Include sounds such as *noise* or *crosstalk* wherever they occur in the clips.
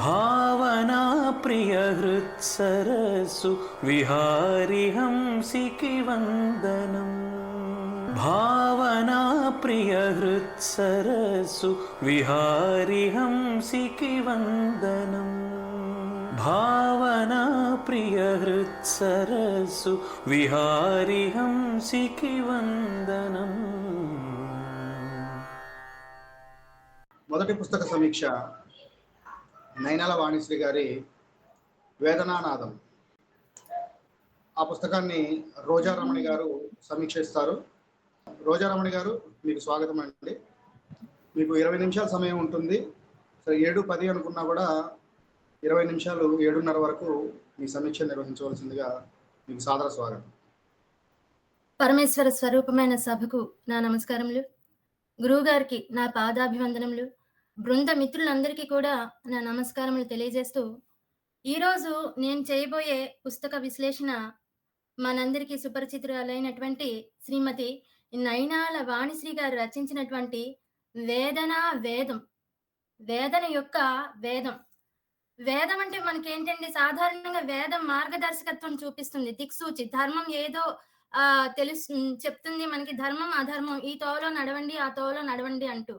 భావనా ప్రియ హృత్సరస్సు విహారి హంసికి వందనం భావనా ప్రియ హృత్సరస్సు విహారి హంసికి వందనం భావనా ప్రియ హృత్సరస్సు విహారి హంసికి వందనం మొదటి పుస్తక సమీక్ష నైనాల వాణిశ్రీ గారి వేదనానాదం. ఆ పుస్తకాన్ని రోజారమణి గారు సమీక్షిస్తారు. రోజారమణి గారు మీకు స్వాగతం అండి. మీకు ఇరవై నిమిషాల సమయం ఉంటుంది. సరే ఏడు పది అనుకున్నా కూడా ఇరవై నిమిషాలు ఏడున్నర వరకు మీ సమీక్ష నిర్వహించవలసిందిగా మీకు సాదర స్వాగతం. పరమేశ్వర స్వరూపమైన సభకు నా నమస్కారములు. గురువుగారికి నా పాదాభివందనములు. బృంద మిత్రులందరికీ కూడా నా నమస్కారములు తెలియజేస్తూ ఈరోజు నేను చేయబోయే పుస్తక విశ్లేషణ మనందరికీ సుపరిచితురాలైనటువంటి శ్రీమతి నైనాల వాణిశ్రీ గారు రచించినటువంటి వేదన వేదం. వేదన యొక్క వేదం. వేదం అంటే మనకి ఏంటంటే సాధారణంగా వేదం మార్గదర్శకత్వం చూపిస్తుంది. దిక్సూచి ధర్మం ఏదో ఆ తెలుసు చెప్తుంది మనకి ధర్మం అధర్మం. ఈ తోవలో నడవండి ఆ తోవలో నడవండి అంటూ.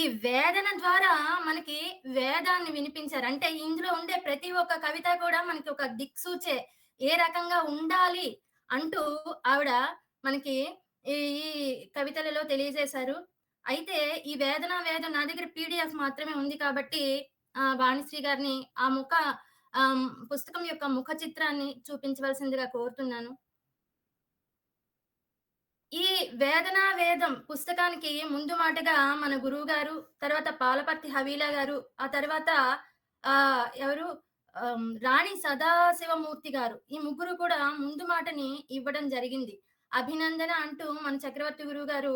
ఈ వేదన ద్వారా మనకి వేదాన్ని వినిపించారు. అంటే ఇందులో ఉండే ప్రతి ఒక్క కవిత కూడా మనకి ఒక దిక్సూచే ఏ రకంగా ఉండాలి అంటూ ఆవిడ మనకి ఈ ఈ కవితలలో తెలియజేశారు. అయితే ఈ వేదన వేదం నా దగ్గర పీడిఎఫ్ మాత్రమే ఉంది కాబట్టి ఆ వాణిశ్రీ గారిని ఆ ముఖ పుస్తకం యొక్క ముఖ చిత్రాన్ని చూపించవలసిందిగా కోరుతున్నాను. ఈ వేదన వేదం పుస్తకానికి ముందు మాటగా మన గురువు గారు తర్వాత పాలపర్తి హవీలా గారు ఆ తర్వాత ఆ ఎవరు? రాణి సదాశివమూర్తి గారు. ఈ ముగ్గురు కూడా ముందు మాటని ఇవ్వడం జరిగింది. అభినందన అంటూ మన చక్రవర్తి గురువు గారు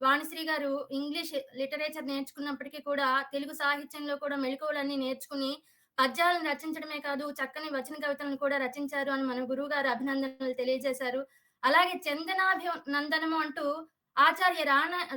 వాణిశ్రీ గారు ఇంగ్లీష్ లిటరేచర్ నేర్చుకున్నప్పటికీ కూడా తెలుగు సాహిత్యంలో కూడా మెళకువలన్నీ నేర్చుకుని పద్యాలను రచించడమే కాదు చక్కని వచన కవితలను కూడా రచించారు అని మన గురువు గారు అభినందనలు తెలియజేశారు. అలాగే చందనాభినందనము అంటూ ఆచార్య రాణ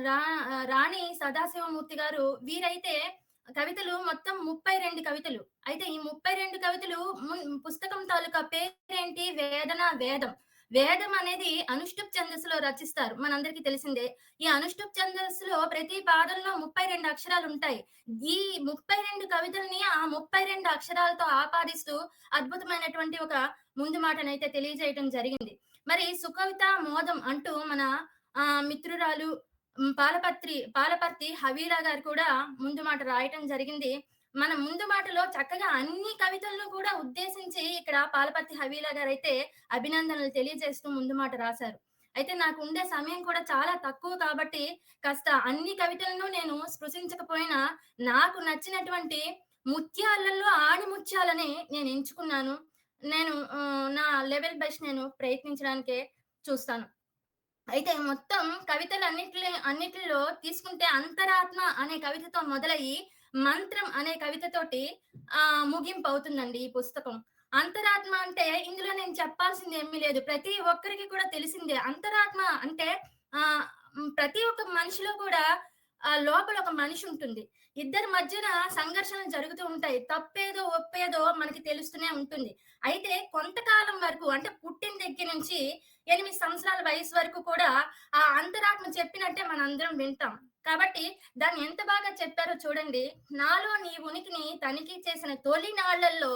రాణి సదాశివమూర్తి గారు వీరైతే కవితలు మొత్తం ముప్పై రెండు కవితలు. అయితే ఈ ముప్పై రెండు కవితలు మున్- పుస్తకం తాలూకా పేరేంటి? వేదన వేదం. వేదం అనేది అనుష్టుప్ ఛందస్సులో రచిస్తారు. మనందరికీ తెలిసిందే. ఈ అనుష్టుప్ ఛందస్సులో ప్రతి పాదంలో ముప్పై రెండు అక్షరాలు ఉంటాయి. ఈ ముప్పై రెండు కవితల్ని ఆ ముప్పై రెండు అక్షరాలతో ఆపాదిస్తూ అద్భుతమైనటువంటి ఒక ముందు మాటనైతే తెలియజేయటం జరిగింది. మరి సుకవిత మోదం అంటూ మన ఆ మిత్రురాలు పాలపత్రి పాలపర్తి హవీలా గారు కూడా ముందు మాట రాయటం జరిగింది. మన ముందు మాటలో చక్కగా అన్ని కవితలను కూడా ఉద్దేశించి ఇక్కడ పాలపర్తి హవీలా గారు అయితే అభినందనలు తెలియజేస్తూ ముందు మాట రాశారు. అయితే నాకు ఉండే సమయం కూడా చాలా తక్కువ కాబట్టి కాస్త అన్ని కవితలను నేను స్పృశించకపోయినా నాకు నచ్చినటువంటి ముత్యాలలో ఆడి ముత్యాలని నేను ఎంచుకున్నాను. నేను నా లెవెల్ బెస్ట్ నేను ప్రయత్నించడానికే చూస్తాను. అయితే మొత్తం కవితలు అన్నిటి అన్నిటిలో తీసుకుంటే అంతరాత్మ అనే కవితతో మొదలయ్యి మంత్రం అనే కవితతోటి ఆ ముగింపు అవుతుందండి ఈ పుస్తకం. అంతరాత్మ అంటే ఇందులో నేను చెప్పాల్సింది ఏమీ లేదు. ప్రతి ఒక్కరికి కూడా తెలిసిందే. అంతరాత్మ అంటే ఆ ప్రతి ఒక్క మనిషిలో కూడా ఆ లోపల ఒక మనిషి ఉంటుంది. ఇద్దరి మధ్యన సంఘర్షణలు జరుగుతూ ఉంటాయి. తప్పేదో ఒప్పేదో మనకి తెలుస్తూనే ఉంటుంది. అయితే కొంతకాలం వరకు అంటే పుట్టిన దగ్గర నుంచి ఎనిమిది సంవత్సరాల వయసు వరకు కూడా ఆ అంతరాత్మ చెప్పినట్టే మనందరం వింటాం. కాబట్టి దాన్ని ఎంత బాగా చెప్పారో చూడండి. నాలో నీ ఉనికిని తనిఖీ చేసిన తొలి నాళ్ళలో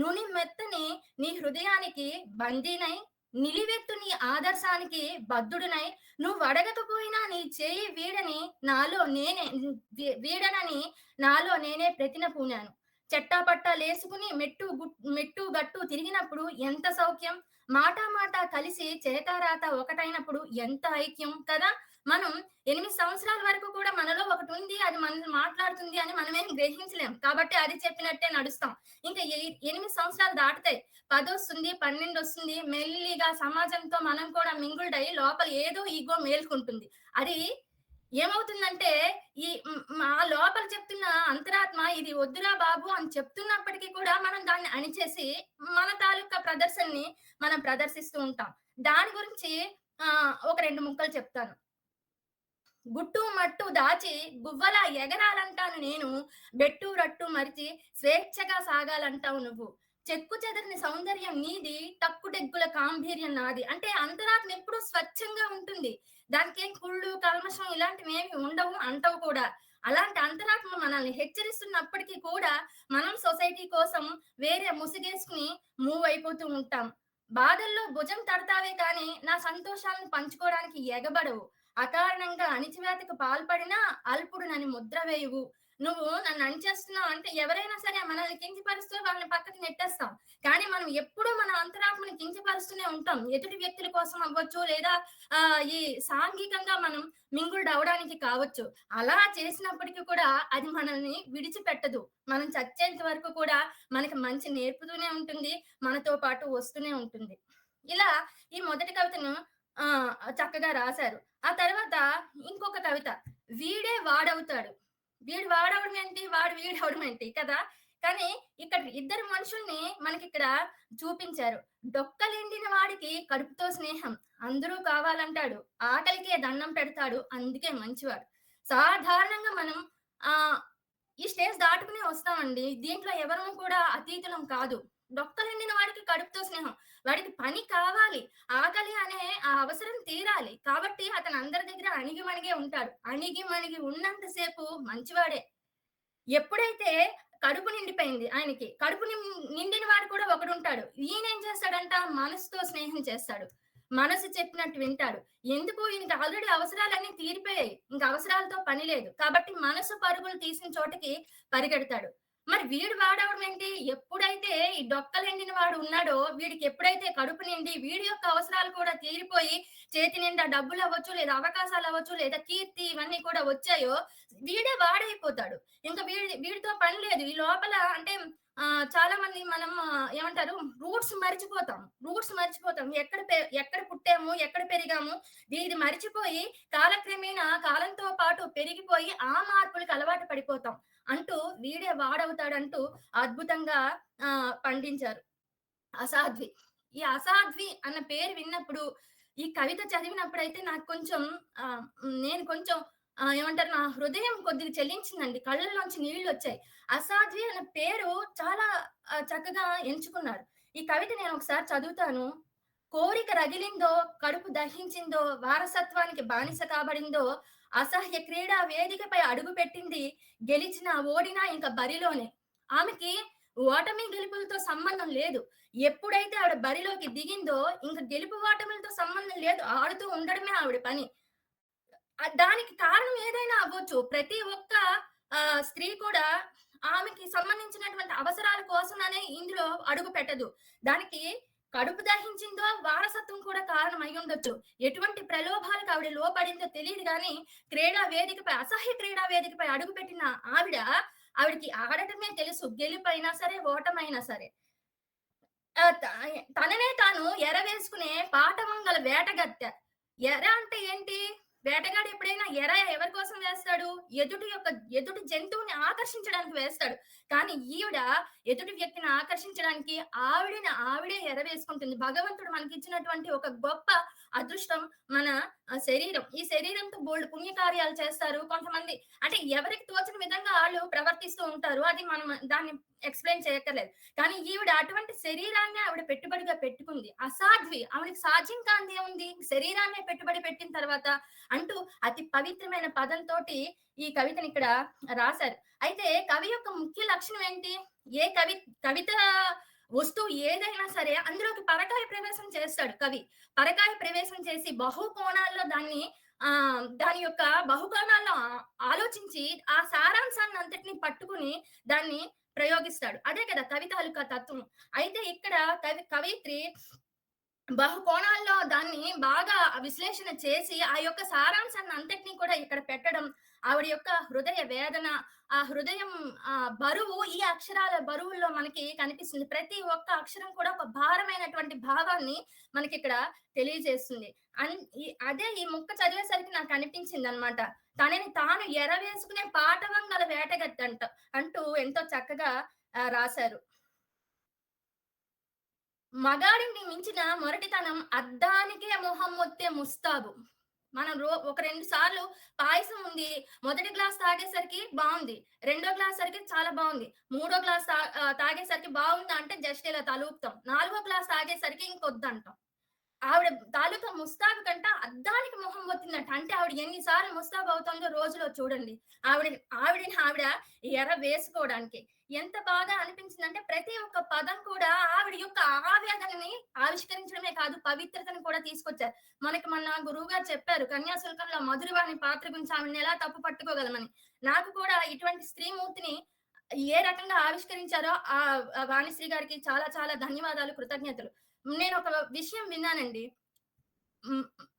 నుని మెత్తని నీ హృదయానికి బందీనై నిలివెత్తు నీ ఆదర్శానికి బద్ధుడునై. నువ్వు అడగకపోయినా నీ చేయి వీడని నాలో నేనే వీడనని నాలో నేనే ప్రతిన పూనాను. చెట్టాపట్టా లేసుకుని మెట్టు మెట్టు గట్టు తిరిగినప్పుడు ఎంత సౌఖ్యం? మాట మాట కలిసి చేతారాత ఒకటైనప్పుడు ఎంత ఐక్యం కదా? మనం ఎనిమిది సంవత్సరాల వరకు కూడా మనలో ఒకటి ఉంది అది మన మాట్లాడుతుంది అని మనమేం గ్రహించలేం. కాబట్టి అది చెప్పినట్టే నడుస్తాం. ఇంకా ఎనిమిది సంవత్సరాలు దాటుతాయి. పది వస్తుంది పన్నెండు వస్తుంది మెల్లిగా సమాజంతో మనం కూడా మింగుల్డ్ అయ్యి లోపల ఏదో ఈగో మేల్కుంటుంది. అది ఏమవుతుందంటే ఈ మా లోపల చెప్తున్న అంతరాత్మ ఇది వద్దురా బాబు అని చెప్తున్నప్పటికీ కూడా మనం దాన్ని అణిచేసి మన తాలూకా ప్రదర్శనని మనం ప్రదర్శిస్తూ ఉంటాం. దాని గురించి ఒక రెండు ముక్కలు చెప్తాను. గుట్టు మట్టు దాచి గువ్వలా ఎగరాలంటాను నేను. బెట్టు రట్టు మరిచి స్వేచ్ఛగా సాగాలంటావు నువ్వు. చెక్కు చెదరిని సౌందర్యం నీది తక్కుడెగ్గుల గాంభీర్యం నాది. అంటే అంతరాత్మ ఎప్పుడు స్వచ్ఛంగా ఉంటుంది. దానికి ఏం కుళ్ళు కల్మషం ఇలాంటివి ఏమి ఉండవు అంటవు కూడా. అలాంటి అంతరాత్మ మనల్ని హెచ్చరిస్తున్నప్పటికీ కూడా మనం సొసైటీ కోసం వేరే ముసుగేసుకుని మూవ్ అయిపోతూ ఉంటాం. బాధల్లో భుజం తడతావే కానీ నా సంతోషాలను పంచుకోవడానికి ఎగబడవు. అకారణంగా అణిచివేతకు పాల్పడినా అల్పుడు నన్ను ముద్ర వేయువు. నువ్వు నన్ను అణిచేస్తున్నావు అంటే ఎవరైనా సరే మనల్ని కించపరుస్తూ వాళ్ళని పక్కకి నెట్టేస్తాం. కానీ మనం ఎప్పుడూ మన అంతరాత్మని కించపరుస్తూనే ఉంటాం. ఎదుటి వ్యక్తుల కోసం అవ్వచ్చు లేదా ఆ ఈ సాంఘికంగా మనం మింగుల్డ్ అవడానికి కావచ్చు. అలా చేసినప్పటికీ కూడా అది మనల్ని విడిచిపెట్టదు. మనం చచ్చేంత వరకు కూడా మనకి మంచి నేర్పుతూనే ఉంటుంది. మనతో పాటు వస్తూనే ఉంటుంది. ఇలా ఈ మొదటి కవితను ఆ చక్కగా రాశారు. ఆ తర్వాత ఇంకొక కవిత వీడే వాడవుతాడు. వీడు వాడవడం ఏంటి? వాడు వీడవడం ఏంటి? కదా? కానీ ఇక్కడ ఇద్దరు మనుషుల్ని మనకి ఇక్కడ చూపించారు. డొక్కలిండిన వాడికి కడుపుతో స్నేహం. అందరూ కావాలంటాడు. ఆకలికే దండం పెడతాడు. అందుకే మంచివాడు. సాధారణంగా మనం ఆ ఈ స్టేజ్ దాటుకునే వస్తామండి. దీంట్లో ఎవరూ కూడా అతీతులం కాదు. డొక్కలిండిన వాడికి కడుపుతో స్నేహం. వాడికి పని కావాలి. ఆకలి అనే ఆ అవసరం తీరాలి. కాబట్టి అతను అందరి దగ్గర అణిగి మణిగే ఉంటాడు. అణిగి మణిగి ఉన్నంతసేపు మంచివాడే. ఎప్పుడైతే కడుపు నిండిపోయింది ఆయనకి కడుపు నిండిన వాడు కూడా ఒకడు ఉంటాడు. ఈయన ఏం చేస్తాడంట? మనసుతో స్నేహం చేస్తాడు. మనసు చెప్పినట్టు వింటాడు. ఎందుకు? ఈయనకి ఆల్రెడీ అవసరాలన్నీ తీరిపోయాయి. ఇంకా అవసరాలతో పని లేదు. కాబట్టి మనసు పరుగులు తీసిన చోటకి పరిగెడతాడు. మరి వీడు వాడవడం ఏంటి? ఎప్పుడైతే ఈ డొక్కలు ఎండిన వాడు ఉన్నాడో వీడికి ఎప్పుడైతే కడుపు నిండి వీడి యొక్క అవసరాలు కూడా తీరిపోయి చేతి నిండా డబ్బులు అవ్వచ్చు లేదా అవకాశాలు అవ్వచ్చు లేదా కీర్తి ఇవన్నీ కూడా వచ్చాయో వీడే వాడైపోతాడు. ఇంకా వీడి వీడితో పని లేదు. ఈ లోపల అంటే చాలా మంది మనం ఏమంటారు రూట్స్ మర్చిపోతాం. రూట్స్ మర్చిపోతాం. ఎక్కడ ఎక్కడ పుట్టాము ఎక్కడ పెరిగాము ఇది మర్చిపోయి కాలక్రమేణా కాలంతో పాటు పెరిగిపోయి ఆ మార్పులకు అలవాటు పడిపోతాం అంటూ వీడే వాడవుతాడంటూ అద్భుతంగా ఆ పండించారు. అసాధ్వి. ఈ అసాధ్వి అన్న పేరు విన్నప్పుడు ఈ కవిత చదివినప్పుడైతే నాకు కొంచెం ఆ నేను కొంచెం ఏమంటారు? నా హృదయం కొద్దిగా చెల్లించిందండి. కళ్ళల్లోంచి నీళ్ళు వచ్చాయి. అసాధ్వి అనే పేరు చాలా చక్కగా ఎంచుకున్నారు. ఈ కవిత నేను ఒకసారి చదువుతాను. కోరిక రగిలిందో కడుపు దహించిందో వారసత్వానికి బానిస కాబడిందో అసహ్య క్రీడా వేదికపై అడుగు పెట్టింది గెలిచినా ఓడినా ఇంకా బరిలోనే. ఆమెకి ఓటమి గెలుపులతో సంబంధం లేదు. ఎప్పుడైతే ఆవిడ బరిలోకి దిగిందో ఇంకా గెలుపు ఓటములతో సంబంధం లేదు. ఆడుతూ ఉండడమే ఆవిడ పని. దానికి కారణం ఏదైనా అవ్వచ్చు. ప్రతి ఒక్క ఆ, స్త్రీ కూడా ఆమెకి సంబంధించినటువంటి అవసరాల కోసమనే ఇందులో అడుగు పెట్టదు. దానికి కడుపు దహించిందో వారసత్వం కూడా కారణం అయి ఉండొచ్చు. ఎటువంటి ప్రలోభాలకు ఆవిడ లోపడిందో తెలియదు కానీ క్రీడా వేదికపై అసహ్య క్రీడా వేదికపై అడుగు పెట్టిన ఆవిడ ఆవిడకి ఆడటమే తెలుసు. గెలుపైనా సరే ఓటమైనా సరే. తననే తాను ఎర వేసుకునే పాఠమంగల వేటగత్తె. ఎర అంటే ఏంటి? వేటగాడు ఎప్పుడైనా ఎర ఎవరి కోసం వేస్తాడు? ఎదుటి యొక్క ఎదుటి జంతువుని ఆకర్షించడానికి వేస్తాడు. కానీ ఈవిడ ఎదుటి వ్యక్తిని ఆకర్షించడానికి ఆవిడని ఆవిడే ఎర వేసుకుంటుంది భగవంతుడు మనకి ఇచ్చినటువంటి ఒక గొప్ప అదృష్టం మన శరీరం. ఈ శరీరంతో బోల్డ్ పుణ్యకార్యాలు చేస్తారు కొంతమంది. అంటే ఎవరికి తోచిన విధంగా వాళ్ళు ప్రవర్తిస్తూ ఉంటారు అది మనం దాన్ని ఎక్స్ప్లెయిన్ చేయక్కర్లేదు. కానీ ఈవిడ అటువంటి శరీరాన్ని ఆవిడ పెట్టుబడిగా పెట్టుకుంది. అసాధ్వి. ఆవిడకి సాధ్యం కాంతి ఉంది శరీరాన్ని పెట్టుబడి పెట్టిన తర్వాత అంటూ అతి పవిత్రమైన పదంతో ఈ కవితని ఇక్కడ రాశారు. అయితే కవి యొక్క ముఖ్య లక్షణం ఏంటి? ఏ కవి కవిత వస్తువు ఏదైనా సరే అందులోకి పరకాయ ప్రవేశం చేస్తాడు కవి. పరకాయ ప్రవేశం చేసి బహు కోణాల్లో దాన్ని ఆ దాని యొక్క బహుకోణాల్లో ఆలోచించి ఆ సారాంశాన్ని అంతటిని పట్టుకుని దాన్ని ప్రయోగిస్తాడు. అదే కదా కవితాలుక తత్వం. అయితే ఇక్కడ కవి కవయిత్రి బహు కోణాల్లో దాన్ని బాగా విశ్లేషణ చేసి ఆ యొక్క సారాంశాన్ని అంతటినీ కూడా ఇక్కడ పెట్టడం ఆవిడ యొక్క హృదయ వేదన ఆ హృదయం ఆ బరువు ఈ అక్షరాల బరువుల్లో మనకి కనిపిస్తుంది. ప్రతి ఒక్క అక్షరం కూడా ఒక భారమైనటువంటి భావాన్ని మనకి ఇక్కడ తెలియజేస్తుంది. అన్ అదే ఈ ముక్క చదివేసరికి నాకు అనిపించింది అనమాట తనని తాను ఎరవేసుకునే పాటవంగల వేటగద్దంట అంటూ ఎంతో చక్కగా రాశారు. మగాడిని మించిన మొరటితనం అద్దానికే మొహం మొత్తే ముస్తాబు. మనం రో ఒక రెండు సార్లు పాయసం ఉంది మొదటి గ్లాస్ తాగేసరికి బాగుంది రెండో గ్లాస్ సరికి చాలా బాగుంది మూడో గ్లాస్ తాగేసరికి బాగుంది అంటే జస్ట్ ఇలా తలూపుతాం నాలుగో గ్లాస్ తాగేసరికి ఇంకొద్దంటాం. ఆవిడ తాలూకా ముస్తాబు కంట అద్దానికి మొహం పోతుందంట అంటే ఆవిడ ఎన్నిసార్లు ముస్తాబు అవుతుందో రోజులో చూడండి. ఆవిడ ఆవిడని ఆవిడ ఎర వేసుకోవడానికి ఎంత బాగా అనిపించిందంటే ప్రతి ఒక్క పదం కూడా ఆవిడ యొక్క ఆవేదనని ఆవిష్కరించడమే కాదు పవిత్రతను కూడా తీసుకొచ్చారు. మనకి మన గురువు గారు చెప్పారు కన్యాశుల్కంలో మధురవాణి పాత్ర గురించి ఆవిడని ఎలా తప్పు పట్టుకోగలమని? నాకు కూడా ఇటువంటి స్త్రీమూర్తిని ఏ రకంగా ఆవిష్కరించారో ఆ వాణిశ్రీ గారికి చాలా చాలా ధన్యవాదాలు కృతజ్ఞతలు. నేను ఒక విషయం విన్నానండి.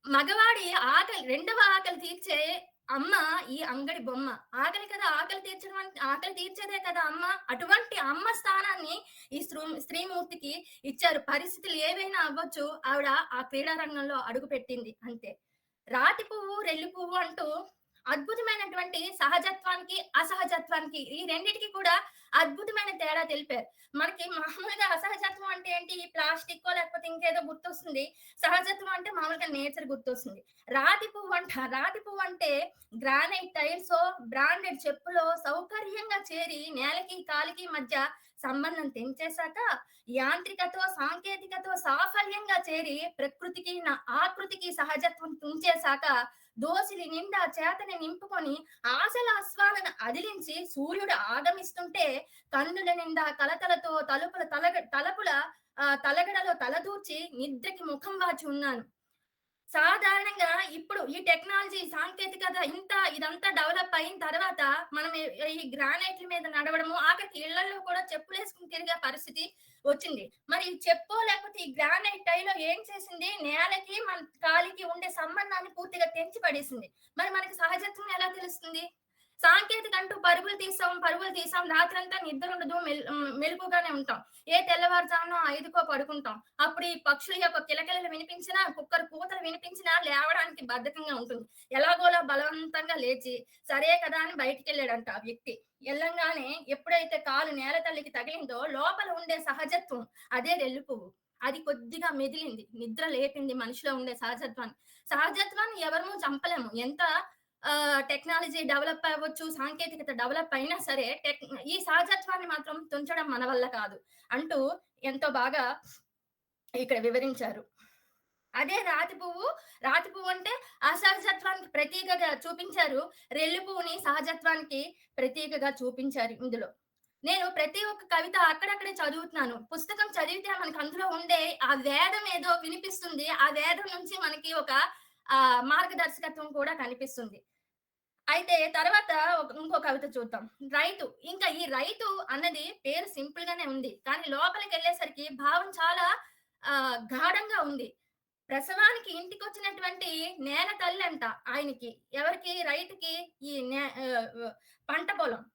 మగవాడి ఆకలి రెండవ ఆకలి తీర్చే అమ్మ ఈ అంగడి బొమ్మ. ఆకలి కదా ఆకలి తీర్చడం ఆకలి తీర్చేదే కదా అమ్మ. అటువంటి అమ్మ స్థానాన్ని ఈ స్త్రీమూర్తికి ఇచ్చారు. పరిస్థితులు ఏవైనా అవ్వచ్చు ఆవిడ ఆ క్రీడా రంగంలో అడుగు పెట్టింది అంతే. రాతి పువ్వు రెల్లి పువ్వు అంటూ అద్భుతమైనటువంటి సహజత్వానికి అసహజత్వానికి ఈ రెండింటికి కూడా అద్భుతమైన తేడా తెలిపారు. మనకి మామూలుగా అసహజత్వం అంటే ఏంటి? ఈ ప్లాస్టిక్ లేకపోతే ఇంకేదో గుర్తొస్తుంది. సహజత్వం అంటే మామూలుగా నేచర్ గుర్తొస్తుంది. రాతి పువ్వు అంట రాతి పువ్వు అంటే గ్రానైట్ టైల్స్ బ్రాండెడ్ చెప్పులో సౌకర్యంగా చేరి నేలకి కాలికి మధ్య సంబంధం తెంచేశాక యాంత్రికతో సాంకేతికతో సాఫల్యంగా చేరి ప్రకృతికి నా ఆకృతికి సహజత్వం తుంచేశాక దోసిలి నిండా చేతని నింపుకొని ఆశల ఆస్వాదన అదిలించి సూర్యుడు ఆగమిస్తుంటే కన్నుల నిండా కలతలతో తలుపుల తలగ తలపుల ఆ, తలగడలో తలదూర్చి నిద్రకి ముఖం వాచి ఉన్నాను. సాధారణంగా ఇప్పుడు ఈ టెక్నాలజీ సాంకేతికత ఇంత ఇదంతా డెవలప్ అయిన తర్వాత మనం ఈ- గ్రానైట్ల మీద నడవడము ఆఖరికి ఇళ్ళలో కూడా చెప్పులు వేసుకుని తిరిగే పరిస్థితి వచ్చింది. మరి చెప్పు లేకపోతే ఈ గ్రానైట్ టైలో ఏం చేసింది? నేలకి మన కాలికి ఉండే సంబంధాన్ని పూర్తిగా తెంచి పడేసింది. మరి మనకి సహజత్వం ఎలా తెలుస్తుంది? సాంకేతిక అంటూ పరుగులు తీసాం పరుగులు తీసాం రాత్రంతా నిద్ర ఉండదు మెల్- మెలుపుగానే ఉంటాం. ఏ తెల్లవారుజామున ఐదుకో పడుకుంటాం. అప్పుడు ఈ పక్షుల యొక్క కిలకిలలు వినిపించినా కుక్కర్ కూతలు వినిపించినా లేవడానికి బద్ధకంగా ఉంటుంది. ఎలాగోలా బలవంతంగా లేచి సరే కదా అని బయటికి వెళ్ళాడంట ఆ వ్యక్తి. వెళ్ళంగానే ఎప్పుడైతే కాలు నేల తల్లికి తగిలిందో లోపల ఉండే సహజత్వం అదే రెల్లు పువ్వు అది కొద్దిగా మెదిలింది. నిద్ర లేపింది మనిషిలో ఉండే సహజత్వాన్ని. సహజత్వాన్ని ఎవరము చంపలేము. ఎంత టెక్నాలజీ డెవలప్ అవ్వచ్చు సాంకేతికత డెవలప్ అయినా సరే టెక్ ఈ సహజత్వాన్ని మాత్రం తుంచడం మన వల్ల కాదు అంటూ ఎంతో బాగా ఇక్కడ వివరించారు. అదే రాతి పువ్వు రాతి పువ్వు అంటే అసహజత్వానికి ప్రతీకగా చూపించారు. రెల్లు పువ్వుని సహజత్వానికి ప్రతీకగా చూపించారు ఇందులో. నేను ప్రతి ఒక్క కవిత అక్కడక్కడే చదువుతున్నాను. పుస్తకం చదివితే మనకి అందులో ఉండే ఆ వేదం ఏదో వినిపిస్తుంది. ఆ వేదం నుంచి మనకి ఒక ఆ మార్గదర్శకత్వం కూడా కనిపిస్తుంది. అయితే తర్వాత ఇంకో కవిత చూద్దాం. రైతు ఇంకా ఈ రైతు అన్నది పేరు సింపుల్ గానే ఉంది. కానీ లోపలికి వెళ్ళేసరికి భావం చాలా ఆ గాఢంగా ఉంది. ప్రసవానికి ఇంటికి వచ్చినటువంటి నేల తల్లి అంట ఆయనకి. ఎవరికి? రైతుకి ఈ నే- ఆ, పంట పొలం.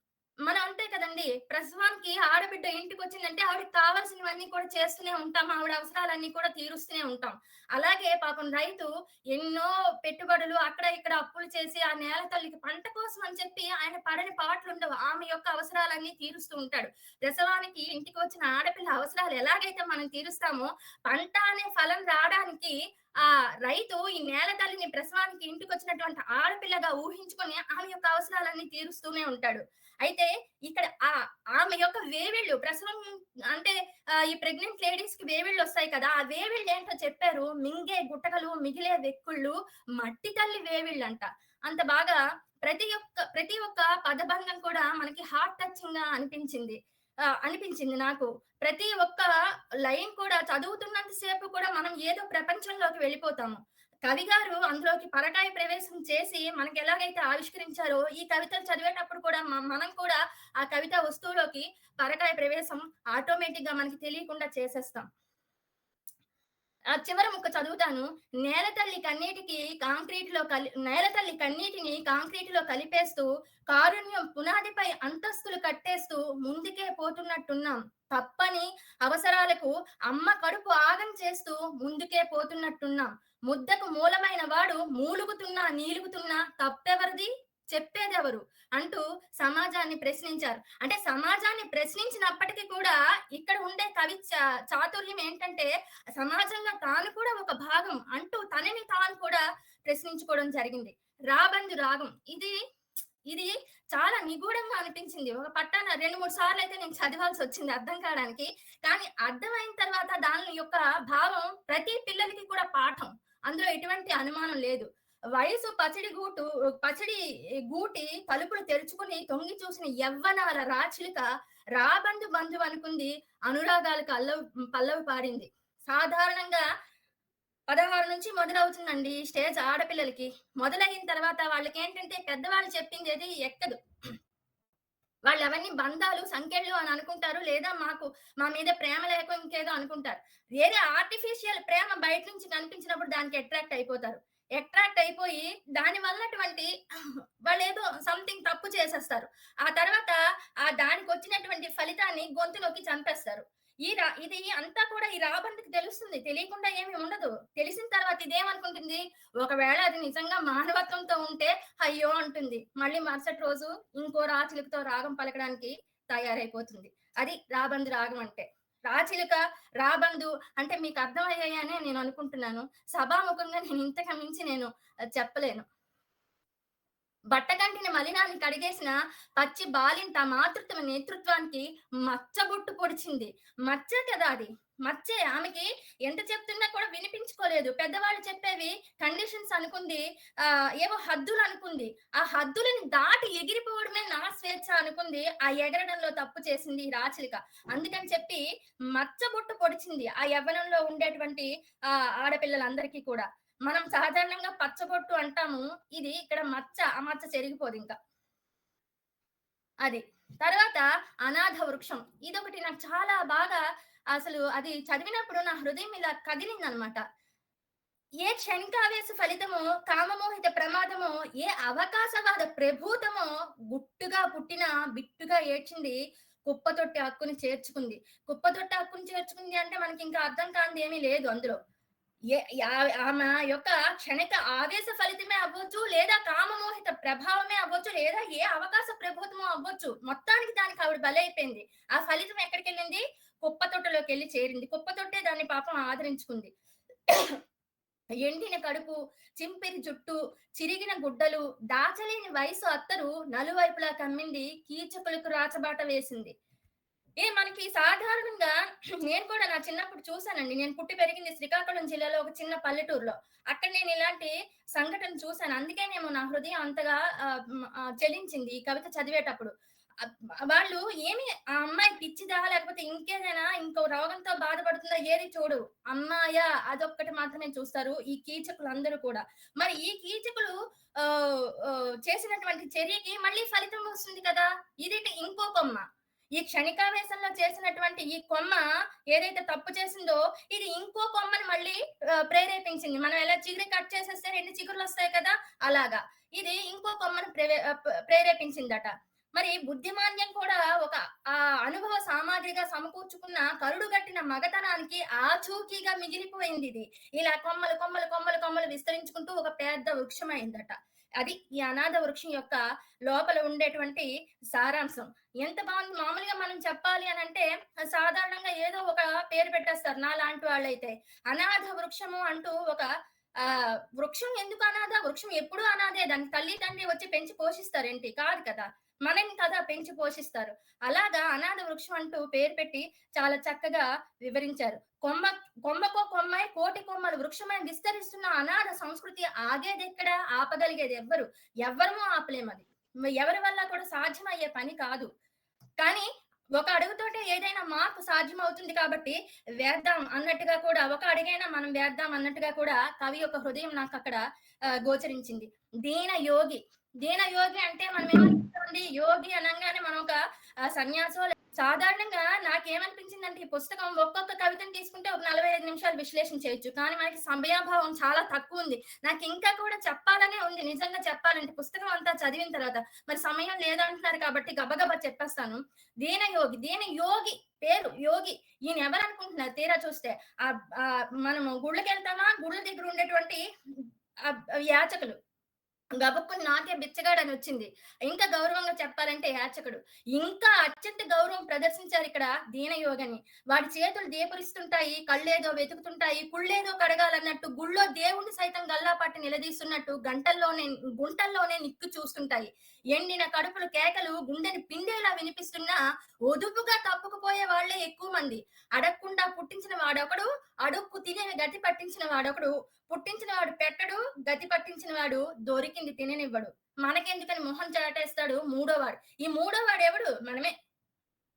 మనం అంతే కదా కదండి ప్రసవానికి ఆడబిడ్డ ఇంటికి వచ్చిందంటే ఆవిడకి కావాల్సినవన్నీ కూడా చేస్తూనే ఉంటాం ఆవిడ అవసరాలన్నీ కూడా తీరుస్తూనే ఉంటాం. అలాగే పాపం రైతు ఎన్నో పెట్టుబడులు అక్కడ ఇక్కడ అప్పులు చేసి ఆ నేల తల్లికి పంట కోసం అని చెప్పి ఆయన పడని పాటలు ఉండవు ఆమె యొక్క అవసరాలన్నీ తీరుస్తూ ఉంటాడు. ప్రసవానికి ఇంటికి వచ్చిన ఆడపిల్ల అవసరాలు ఎలాగైతే మనం తీరుస్తామో పంట అనే ఫలం రావడానికి ఆ రైతు ఈ నేల తల్లిని ప్రసవానికి ఇంటికి వచ్చినటువంటి ఆడపిల్లగా ఊహించుకొని ఆమె యొక్క అవసరాలన్నీ తీరుస్తూనే ఉంటాడు. అయితే ఇక్కడ ఆ ఆమె యొక్క వేవిళ్ళు ప్రసవం అంటే ఈ ప్రెగ్నెంట్ లేడీస్కి వేవిళ్ళు వస్తాయి కదా ఆ వేవిళ్ళు ఏంటో చెప్పారు? మింగే గుట్టకలు మిగిలే వెక్కుళ్ళు మట్టి తల్లి వేవిళ్ళు అంట అంత బాగా ప్రతి ఒక్క ప్రతి ఒక్క పదబంధం కూడా మనకి హార్ట్ టచింగ్గా అనిపించింది. అనిపించింది నాకు. ప్రతి ఒక్క లైన్ కూడా చదువుతున్నంత సేపు కూడా మనం ఏదో ప్రపంచంలోకి వెళ్ళిపోతాము. కవి గారు అందులోకి పరకాయ ప్రవేశం చేసి మనకి ఎలాగైతే ఆవిష్కరించారో ఈ కవితలు చదివేటప్పుడు కూడా మనం కూడా ఆ కవిత వస్తువులోకి పరకాయ ప్రవేశం ఆటోమేటిక్గా మనకి తెలియకుండా చేసేస్తాం. ఆ చివరి ముక్క చదువుతాను. నేల తల్లి కన్నీటికి కాంక్రీట్లో కలి నేల తల్లి కన్నీటిని కాంక్రీట్లో కలిపేస్తూ కారుణ్యం పునాదిపై అంతస్తులు కట్టేస్తూ ముందుకే పోతున్నట్టున్నాం. తప్పని అవసరాలకు అమ్మ కడుపు ఆగం చేస్తూ ముందుకే పోతున్నట్టున్నాం. ముద్దకు మూలమైన వాడు మూలుగుతున్నా నీలుగుతున్నా తప్పెవరిది? చెప్పేదెవరు? అంటూ సమాజాన్ని ప్రశ్నించారు. అంటే సమాజాన్ని ప్రశ్నించినప్పటికీ కూడా ఇక్కడ ఉండే కవి చా- చాతుర్యం ఏంటంటే సమాజంలో తాను కూడా ఒక భాగం అంటూ తనని తాను కూడా ప్రశ్నించుకోవడం జరిగింది. రాబందు రాగం. ఇది ఇది చాలా నిగూఢంగా అనిపించింది. ఒక పట్టాన రెండు మూడు సార్లు అయితే నేను చదవాల్సి వచ్చింది అర్థం కావడానికి. కానీ అర్థమైన తర్వాత దాని యొక్క భావం ప్రతి పిల్లలకి కూడా పాఠం. అందులో ఎటువంటి అనుమానం లేదు. వయసు పచ్చడి గూటు పచ్చడి గూటి తలుపులు తెరుచుకుని తొంగి చూసిన యవ్వనాల రాచిలిక రాబందు బంధు అనుకుంది. అనురాగాలకు అల్లవి పల్లవి పాడింది. సాధారణంగా పదహారు నుంచి మొదలవుతుందండి స్టేజ్ ఆడపిల్లలకి. మొదలైన తర్వాత వాళ్ళకి ఏంటంటే పెద్దవాళ్ళు చెప్పింది అది ఎక్కదు. వాళ్ళు అవన్నీ బంధాలు సంఖ్యలు అని అనుకుంటారు లేదా మాకు మా మీద ప్రేమ లేక ఇంకేదో అనుకుంటారు. ఏదో ఆర్టిఫిషియల్ ప్రేమ బయట నుంచి కనిపించినప్పుడు దానికి అట్రాక్ట్ అయిపోతారు. అట్రాక్ట్ అయిపోయి దాని వల్లటువంటి వాళ్ళు ఏదో సంథింగ్ తప్పు చేసేస్తారు. ఆ తర్వాత ఆ దానికి వచ్చినటువంటి ఫలితాన్ని గొంతులోకి చంపేస్తారు. ఈ రా ఇది అంతా కూడా ఈ రాబందుకి తెలుస్తుంది. తెలియకుండా ఏమీ ఉండదు. తెలిసిన తర్వాత ఇదేమనుకుంటుంది? ఒకవేళ అది నిజంగా మానవత్వంతో ఉంటే అయ్యో అంటుంది. మళ్ళీ మరుసటి రోజు ఇంకో రాచిలుకతో రాగం పలకడానికి తయారైపోతుంది. అది రాబంది రాగం అంటే. రాచిలుక రాబందు అంటే మీకు అర్థమయ్యాయనే నేను అనుకుంటున్నాను. సభాముఖంగా నేను ఇంతకు మించి నేను చెప్పలేను. బట్టకంటిన మలినాన్ని కడిగేసిన పచ్చి బాలింత మాతృత్వ నేతృత్వానికి మచ్చబొట్టు పొడిచింది. మచ్చే కదా అది? మచ్చే. ఆమెకి ఎంత చెప్తున్నా కూడా వినిపించుకోలేదు. పెద్దవాళ్ళు చెప్పేవి కండిషన్స్ అనుకుంది. ఆ ఏవో హద్దులు అనుకుంది. ఆ హద్దులని దాటి ఎగిరిపోవడమే నా స్వేచ్ఛ అనుకుంది. ఆ ఎగరడంలో తప్పు చేసింది ఈ రాచిలిక అందుకని చెప్పి మచ్చబొట్టు పొడిచింది ఆ యవ్వనంలో ఉండేటువంటి ఆ ఆడపిల్లలందరికీ కూడా. మనం సాధారణంగా పచ్చబొట్టు అంటాము. ఇది ఇక్కడ మచ్చ ఆ మచ్చ చెరిగిపోదు ఇంకా. అది. తర్వాత అనాథ వృక్షం. ఇదొకటి నాకు చాలా బాగా అసలు అది చదివినప్పుడు నా హృదయం ఇలా కదిలింది అనమాట ఏ క్షణికావేశ ఫలితమో కామమోహిత ప్రమాదమో ఏ అవకాశవాద ప్రభూతమో గుట్టుగా పుట్టిన బిట్టుగా ఏడ్చింది కుప్పతొట్టి హక్కుని చేర్చుకుంది. కుప్పతొట్టి హక్కుని చేర్చుకుంది అంటే మనకి ఇంకా అర్థం కానిది ఏమీ లేదు అందులో. ఆమె యొక్క క్షణిక ఆవేశ ఫలితమే అవ్వచ్చు లేదా కామమోహిత ప్రభావమే అవ్వచ్చు లేదా ఏ అవకాశ ప్రభుత్వం అవ్వచ్చు. మొత్తానికి దానికి ఆవిడ బలైపోయింది. ఆ ఫలితం ఎక్కడికి వెళ్ళింది? కుప్పతొట్టలోకి వెళ్ళి చేరింది. కుప్పతొట్టే దాన్ని పాపం ఆదరించుకుంది. ఎండిన కడుపు చింపిరి జుట్టు చిరిగిన గుడ్డలు దాచలేని వయసు అత్తరు నలువైపులా కమ్మింది కీచకులకు రాచబాట వేసింది. ఏ మనకి సాధారణంగా నేను కూడా నా చిన్నప్పుడు చూసానండి నేను పుట్టి పెరిగింది శ్రీకాకుళం జిల్లాలో ఒక చిన్న పల్లెటూరులో. అక్కడ నేను ఇలాంటి సంఘటన చూశాను. అందుకేనేమో నా హృదయం అంతగా ఆ, ఈ కవిత చదివేటప్పుడు. వాళ్ళు ఏమి ఆ అమ్మాయి పిచ్చిదా లేకపోతే ఇంకేదైనా ఇంకో రోగంతో బాధపడుతుందా ఏది చూడు అమ్మాయా అదొక్కటి మాత్రమే చూస్తారు ఈ కీచకులు అందరూ కూడా. మరి ఈ కీచకులు ఆ, చేసినటువంటి చర్యకి మళ్ళీ ఫలితం వస్తుంది కదా? ఇది ఇంకో కొమ్మ? ఈ క్షణికావేశంలో చేసినటువంటి ఈ కొమ్మ ఏదైతే తప్పు చేసిందో ఇది ఇంకో కొమ్మని మళ్ళీ ప్రేరేపించింది. మనం ఎలా చిగురు కట్ చేసేస్తే రెండు చిగురులు వస్తాయి కదా? అలాగా. ఇది ఇంకో కొమ్మను ప్రేవే ప్రేరేపించిందట. మరి బుద్ధిమాన్యం కూడా ఒక ఆ అనుభవ సామాగ్రిగా సమకూర్చుకున్న కరుడు గట్టిన మగతనానికి ఆచూకీగా మిగిలిపోయింది ఇది. ఇలా కొమ్మలు కొమ్మలు కొమ్మలు కొమ్మలు విస్తరించుకుంటూ ఒక పెద్ద వృక్షమైందట. అది ఈ అనాథ వృక్షం యొక్క లోపల ఉండేటువంటి సారాంశం. ఎంత బాగుంది? మామూలుగా మనం చెప్పాలి అని అంటే సాధారణంగా ఏదో ఒక పేరు పెట్టేస్తారు నా లాంటి వాళ్ళైతే. అనాథ వృక్షము అంటూ ఒక ఆ వృక్షం ఎందుకు అనాథ? వృక్షం ఎప్పుడు అనాథే. దాని తల్లి తండ్రి వచ్చి పెంచి పోషిస్తారేంటి? కాదు కదా. మనని కదా పెంచి పోషిస్తారు. అలాగా అనాథ వృక్షం అంటూ పేరు పెట్టి చాలా చక్కగా వివరించారు. కొమ్మ కొమ్మకో కొమ్మాయి కోటి కొమ్మలు వృక్షమైన విస్తరిస్తున్న అనాథ సంస్కృతి ఆగేది ఎక్కడ? ఆపగలిగేది ఎవ్వరు? ఎవ్వరమో ఆపలేమది ఎవరి వల్ల కూడా సాధ్యమయ్యే పని కాదు. కానీ ఒక అడుగుతోటే ఏదైనా మార్పు సాధ్యం అవుతుంది కాబట్టి వేద్దాం అన్నట్టుగా కూడా ఒక అడుగైనా మనం వేద్దాం అన్నట్టుగా కూడా కవి యొక్క హృదయం నాకు అక్కడ గోచరించింది. దీన యోగి దీన యోగి అంటే మనం ఏమనుకుంటామండి యోగి అనగానే మనం ఒక సన్యాసం సన్యాసో సాధారణంగా నాకేమనిపించిందంటే ఈ పుస్తకం ఒక్కొక్క కవితను తీసుకుంటే ఒక నలభై ఐదు నిమిషాలు విశ్లేషణ చేయొచ్చు. కానీ మనకి సమయాభావం చాలా తక్కువ ఉంది. నాకు ఇంకా కూడా చెప్పాలనే ఉంది. నిజంగా చెప్పాలంటే పుస్తకం అంతా చదివిన తర్వాత. మరి సమయం లేదంటున్నారు కాబట్టి గబగబా చెప్పేస్తాను. దీన యోగి దీని యోగి పేరు? యోగి. ఈయన ఎవరు అనుకుంటున్నారు తీరా చూస్తే. ఆ మనము గుళ్ళకి వెళ్తామా గుళ్ళ దగ్గర ఉండేటువంటి యాచకులు. గబుక్కుని నాకే బిచ్చగాడని వచ్చింది ఇంకా గౌరవంగా చెప్పాలంటే యాచకుడు. ఇంకా అత్యంత గౌరవం ప్రదర్శించారు ఇక్కడ దీనయోగని వాడి చేతులు దేపురిస్తుంటాయి కళ్ళేదో వెతుకుతుంటాయి కుళ్ళేదో కడగాలన్నట్టు గుళ్ళో దేవుణ్ణి సైతం గల్లా పట్టి నిలదీస్తున్నట్టు గంటల్లోనే గుంటల్లోనే నిక్కు చూస్తుంటాయి. ఎండిన కడుపులు కేకలు గుండెని పిండేలా వినిపిస్తున్నా ఒదుపుగా తప్పుకుపోయే వాళ్ళే ఎక్కువ మంది. అడగకుండా పుట్టించిన వాడొకడు అడుక్కు తినే గతి పట్టించిన వాడొకడు పుట్టించిన వాడు పెట్టడు గతి పట్టించిన వాడు దొరికింది తిననివ్వడు. మనకెందుకని మొహం చాటేస్తాడు మూడో వాడు ఈ మూడో వాడు ఎవడు మనమే.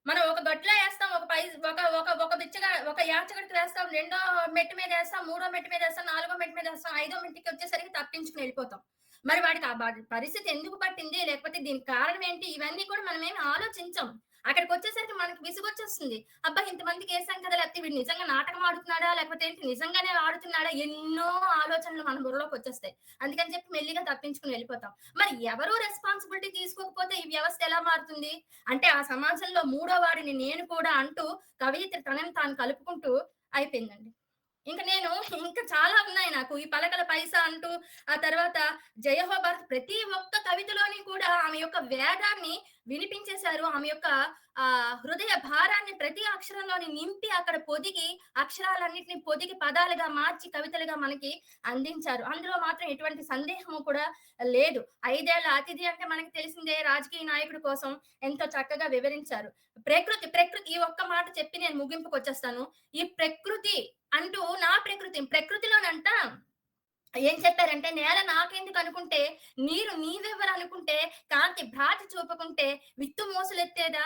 మనం ఒక గట్ల వేస్తాం ఒక పై ఒక ఒక ఒక బిచ్చగా ఒక యాచగడికి వేస్తాం రెండో మెట్టు మీద వేస్తాం మూడో మెట్టు మీద వేస్తాం నాలుగో మెట్టు మీద వేస్తాం ఐదో మెట్టుకి వచ్చేసరికి తప్పించుకుని వెళ్ళిపోతాం. మరి వాడికి ఆ పరిస్థితి ఎందుకు పట్టింది? లేకపోతే దీనికి కారణం ఏంటి? ఇవన్నీ కూడా మనం ఏమి ఆలోచించం. అక్కడికి వచ్చేసరికి మనకి విసుగొచ్చేస్తుంది. అబ్బా ఇంతమందికి వేసాం కదా లేకపోతే వీడు నిజంగా నాటకం ఆడుతున్నాడా? లేకపోతే ఏంటి? నిజంగానే ఆడుతున్నాడా? ఎన్నో ఆలోచనలు మన బుర్రలోకి వచ్చేస్తాయి. అందుకని చెప్పి మెల్లిగా తప్పించుకుని వెళ్ళిపోతాం. మరి ఎవరు రెస్పాన్సిబిలిటీ తీసుకోకపోతే ఈ వ్యవస్థ ఎలా మారుతుంది? అంటే ఆ సమాజంలో మూడో వాడిని నేను కూడా అంటూ కవయిత్రి తనని తాను కలుపుకుంటూ అయిపోయిందండి. ఇంకా నేను *laughs* ఇంకా చాలా ఉన్నాయి నాకు. ఈ పలకల పైసా అంటూ ఆ తర్వాత జయహో భారత్ ప్రతి ఒక్క కవితలోని కూడా ఆమె యొక్క వేదాన్ని వినిపించేశారు. ఆమె యొక్క ఆ హృదయ భారాన్ని ప్రతి అక్షరంలోని నింపి అక్కడ పొదిగి అక్షరాలన్నింటినీ పొదిగి పదాలుగా మార్చి కవితలుగా మనకి అందించారు. అందులో మాత్రం ఎటువంటి సందేహము కూడా లేదు. ఐదేళ్ళ అతిథి అంటే మనకి తెలిసిందే రాజకీయ నాయకుడి కోసం ఎంతో చక్కగా వివరించారు. ప్రకృతి ప్రకృతి ఈ ఒక్క మాట చెప్పి నేను ముగింపుకు వచ్చేస్తాను ఈ ప్రకృతి అంటూ నా ప్రకృతి ప్రకృతిలోనంట ఏం చెప్పారంటే నేల నాకెందుకు అనుకుంటే నీరు నీవెవరు అనుకుంటే కాంతి భ్రాతి చూపకుంటే విత్తు మోసలెత్తేదా?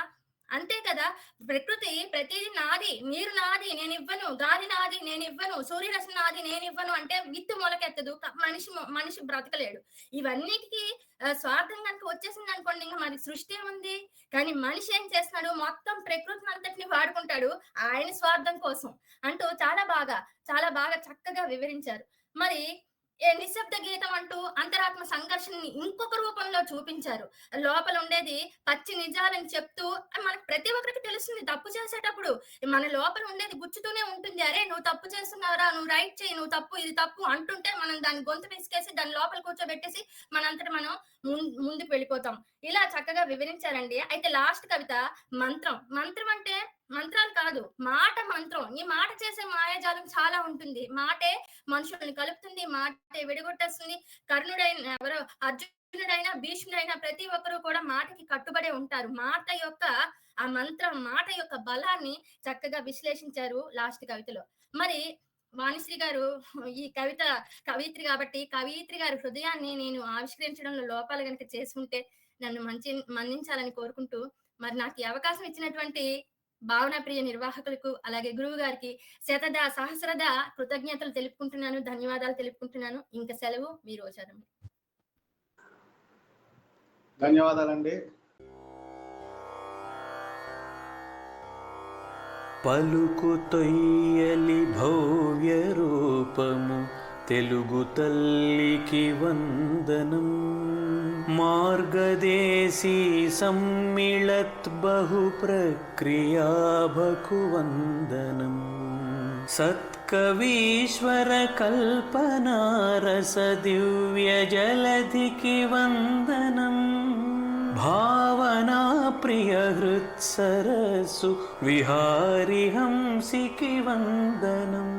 అంతే కదా ప్రకృతి ప్రతిదీ నాది నీరు నాది నేను ఇవ్వను గాలి నాది నేను ఇవ్వను సూర్యరశ్మి నాది నేను ఇవ్వను అంటే విత్తు మొలకెత్తదు మనిషి మనిషి బ్రతకలేడు. ఇవన్నిటికీ స్వార్థం కనుక వచ్చేసింది అనుకోండి ఇంకా మరి సృష్టి ఏముంది? కానీ మనిషి ఏం చేస్తున్నాడు? మొత్తం ప్రకృతిని అంతటిని వాడుకుంటాడు ఆయన స్వార్థం కోసం అంటూ చాలా బాగా చాలా బాగా చక్కగా వివరించారు. మరి నిశ్శబ్ద గీతం అంటూ అంతరాత్మ సంఘర్షణని ఇంకొక రూపంలో చూపించారు. లోపల ఉండేది పచ్చి నిజాలని చెప్తూ మనకు ప్రతి ఒక్కరికి తెలుస్తుంది తప్పు చేసేటప్పుడు. మన లోపల ఉండేది గుచ్చుతూనే ఉంటుంది. అరే నువ్వు తప్పు చేస్తున్నావురా నువ్వు రైట్ చేయి నువ్వు తప్పు ఇది తప్పు అంటుంటే మనం దాని గొంతు పిసికేసి దాని లోపల కూర్చోబెట్టేసి మనంతటి మనం ముందుకు వెళ్ళిపోతాం. ఇలా చక్కగా వివరించారండి. అయితే లాస్ట్ కవిత మంత్రం. మంత్రం అంటే మంత్రాలు కాదు. మాట మంత్రం. ఈ మాట చేసే మాయాజాలం చాలా ఉంటుంది. మాటే మనుషులను కలుపుతుంది మాటే విడగొట్టేస్తుంది. కర్ణుడైన ఎవరో అర్జునుడైనా భీష్ముడైనా ప్రతి ఒక్కరూ కూడా మాటకి కట్టుబడే ఉంటారు. మాట యొక్క ఆ మంత్రం మాట యొక్క బలాన్ని చక్కగా విశ్లేషించారు లాస్ట్ కవితలో. మరి వాణిశ్రీ గారు ఈ కవిత కవిత్రి కాబట్టి కవిత్రి గారి హృదయాన్ని నేను ఆవిష్కరించడంలో లోపాలు కనుక చేసుకుంటే నన్ను మంచి మన్నించాలని కోరుకుంటూ మరి నాకు ఈ అవకాశం ఇచ్చినటువంటి భావన ప్రియ నిర్వాహకులకు అలాగే గురువు గారికి శతద సహస్రద కృతజ్ఞతలు తెలుపుకుంటున్నాను ధన్యవాదాలు తెలుపుకుంటున్నాను. ఇంకా సెలవు మీ రోజారం ధన్యవాదాలండి. పలుకు తొయ్యలి భవ్య రూపము తెలుగు తల్లికి వందనం. मार्गदेशी सम्मिलत् बहुप्रक्रिया प्रक्रिया सत्कवीश्वरकल्पनारसदिव्यजलधिकिवन्दनम्। सत्कवीश्वरकल्पनारसदिव्यजलधिकिवन्दनं भावनाप्रियहृत्सरसु विहारिहंसिकिवन्दनम्।